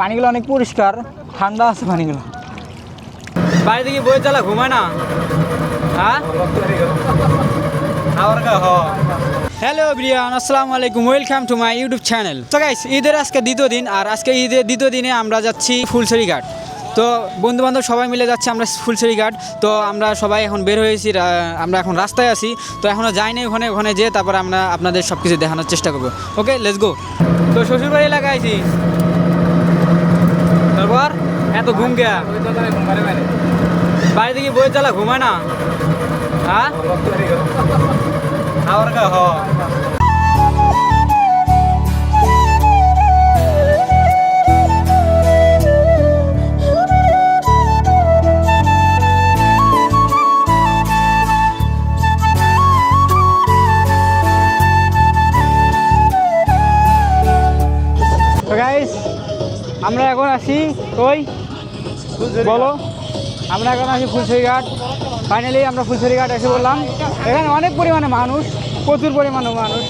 পানিগুলো অনেক পরিষ্কার, ঠান্ডা আছে পানিগুলো। বাড়িতে কি বই চালা, ঘুমায় না? হ্যাঁ? হ্যালো ব্রিয়ান আসসালামু আলাইকুম welcome to my YouTube channel তো গাইস ঈদের আজকে দ্বিতীয় দিন, আর আজকে ঈদের দ্বিতীয় দিনে আমরা যাচ্ছি ফুলসরি ঘাট তো বন্ধু বান্ধব সবাই মিলে যাচ্ছে আমরা ফুলসরি ঘাট তো আমরা সবাই এখন বের হয়েছি আমরা এখন রাস্তায় আছি। তো এখনও যাইনি ওখানে ওখানে যেয়ে তারপর আমরা আপনাদের সব কিছু দেখানোর চেষ্টা করব। ওকে লেটস গো তো শ্বশুরবাড়ি এলাকায় আছি তারপর এত ঘুম গেয়া বাড়িতে কি বই চালা ঘুমায় না? হ্যাঁ আবার কা হ। তো গাইস আমরা এখন আছি ওই, বলো। আমরা এখন আছি ফুলছড়ি ঘাট ফাইনালি আমরা ফুলছড়ি ঘাট এসে বললাম এখানে অনেক পরিমাণে মানুষ, প্রচুর পরিমাণে মানুষ।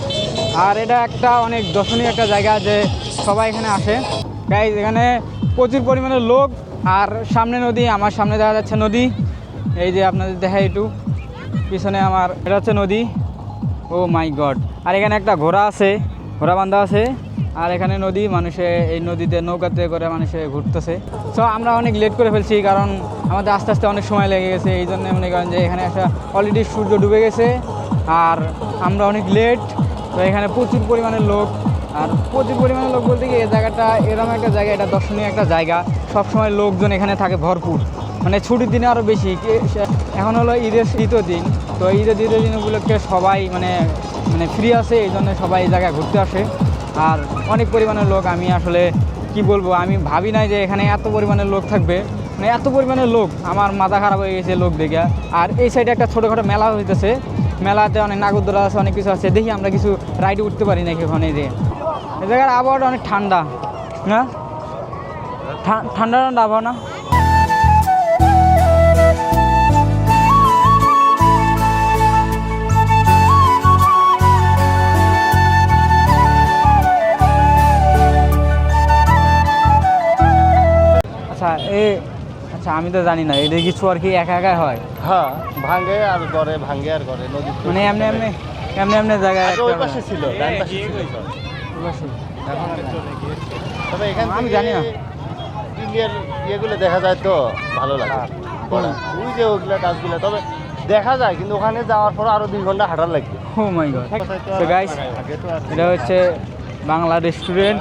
আর এটা একটা অনেক দর্শনীয় একটা জায়গা যে সবাই এখানে আসে। গাইজ এখানে প্রচুর পরিমাণে লোক। আর সামনে নদী, আমার সামনে দেখা যাচ্ছে নদী। এই যে আপনাদের দেখাই একটু। পিছনে আমার, এটা হচ্ছে নদী। ও মাই গড আর এখানে একটা ঘোড়া আছে, ঘোড়া বান্ধা আছে। আর এখানে নদী, মানুষে এই নদীতে নৌকাতে করে মানুষে ঘুরতেছে। সো আমরা অনেক লেট করে ফেলছি, কারণ আমাদের আস্তে আস্তে অনেক সময় লেগে গেছে, এই জন্য মনে করেন যে এখানে একটা অলরেডি সূর্য ডুবে গেছে, আর আমরা অনেক লেট তো এখানে প্রচুর পরিমাণে লোক, আর প্রচুর পরিমাণে লোক বলতে কি, এই জায়গাটা এরকম একটা জায়গা, এটা দর্শনীয় একটা জায়গা। সবসময় লোকজন এখানে থাকে ভরপুর। মানে ছুটির দিনে আরও বেশি এখন হলো ঈদের দ্বিতীয় দিন, তো ঈদের দ্বিতীয় দিন উপলক্ষে সবাই মানে মানে ফ্রি আছে, এই জন্য সবাই এই জায়গায় ঘুরতে আসে। আর অনেক পরিমাণের লোক, আমি আসলে কি বলব, আমি ভাবি নাই যে এখানে এত পরিমাণের লোক থাকবে। মানে এত পরিমাণের লোক, আমার মাথা খারাপ হয়ে গেছে লোক দেখে। আর এই সাইডে একটা ছোটোখাটো মেলা হইতেছে। মেলাতে অনেক নাগরদোলা আছে, অনেক কিছু আছে। দেখি আমরা কিছু রাইডে উঠতে পারি নাকি ওখানে যে এই জায়গার আবহাওয়াটা অনেক ঠান্ডা হ্যাঁ ঠান্ডা ঠান্ডা আবহাওয়া না? আমি তো জানি না এটা কিছু আর কি একা একা হয়? হ্যাঁ ভাঙ্গে আর করে ভাঙ্গে আর করে নদী মানে এমনি এমনি এমনি এমনি জায়গায় ওই পাশে ছিল ডান পাশে ছিল। তবে এখান আমি জানি না। ইন্ডিয়ার ইয়েগুলো দেখা যায় তো ভালো লাগে। করা। ওই যে ওগুলা গাছগুলো তবে দেখা যায় কিন্তু ওখানে যাওয়ার পর আরও দুই ঘণ্টা হাঁটার লাগবে। ও মাই গড। তো গাইস এটা হচ্ছে বাংলা রেস্টুরেন্ট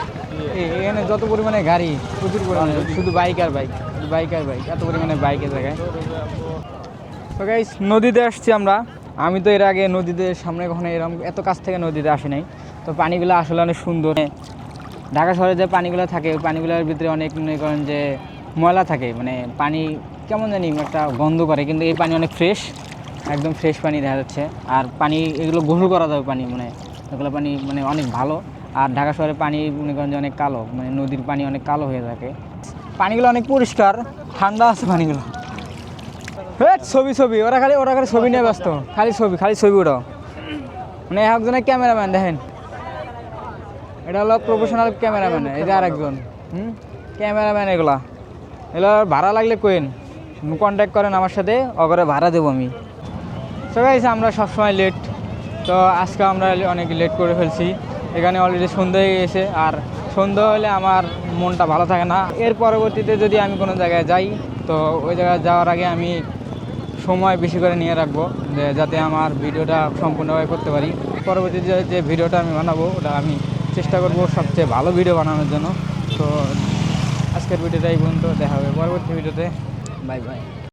এখানে যত পরিমাণে গাড়ি প্রচুর পরিমাণে শুধু বাইক আর বাইক বাইক আর বাইক, এত পরিমাণে বাইকের জায়গায়। তো গাইস নদীতে আসছি আমরা। আমি তো এর আগে নদীতে, সামনে কখনো এরকম এত কাছ থেকে নদীতে আসি নাই। তো পানিগুলো আসলে অনেক সুন্দর। ঢাকা শহরে যে পানিগুলো থাকে, ওই পানিগুলোর ভিতরে অনেক মনে করেন যে ময়লা থাকে। মানে পানি কেমন জানি একটা গন্ধ করে, কিন্তু এই পানি অনেক ফ্রেশ একদম ফ্রেশ পানি দেখা যাচ্ছে। আর পানি, এগুলো গোসল করা যাবে পানি মানে এগুলো পানি মানে অনেক ভালো। আর ঢাকা শহরে পানি মনে করেন যে অনেক কালো মানে নদীর পানি অনেক কালো হয়ে থাকে। পানিগুলো অনেক পরিষ্কার, ঠান্ডা আছে পানিগুলো। হ্যাঁ ছবি ছবি, ওরা খালি ওরা খালি ছবি নিয়ে ব্যস্ত। খালি ছবি খালি ছবি ওটাও মানে একজনের ক্যামেরাম্যান, দেখেন। এটা হলো প্রফেশনাল ক্যামেরাম্যান, এই যে আরেকজন। হুম? ক্যামেরাম্যান এগুলা। এগুলো ভাড়া লাগলে কোয়েন কন্ট্যাক্ট করেন আমার সাথে, অগরে ভাড়া দেবো আমি। সবাই আমরা সবসময় লেট তো আজকে আমরা অনেক লেট করে ফেলছি। এখানে অলরেডি সন্ধ্যা হয়ে গেছে, আর সন্ধ্যা হলে আমার মনটা ভালো থাকে না। এর পরবর্তীতে যদি আমি কোনো জায়গায় যাই, তো ওই জায়গায় যাওয়ার আগে আমি সময় বেশি করে নিয়ে রাখব, যে যাতে আমার ভিডিওটা সম্পূর্ণভাবে করতে পারি। পরবর্তীতে যে- ভিডিওটা আমি বানাবো, ওটা আমি চেষ্টা করব সবচেয়ে ভালো ভিডিও বানানোর জন্য। তো আজকের ভিডিওটা এই পর্যন্ত, দেখা হবে পরবর্তী ভিডিওতে। Bye bye.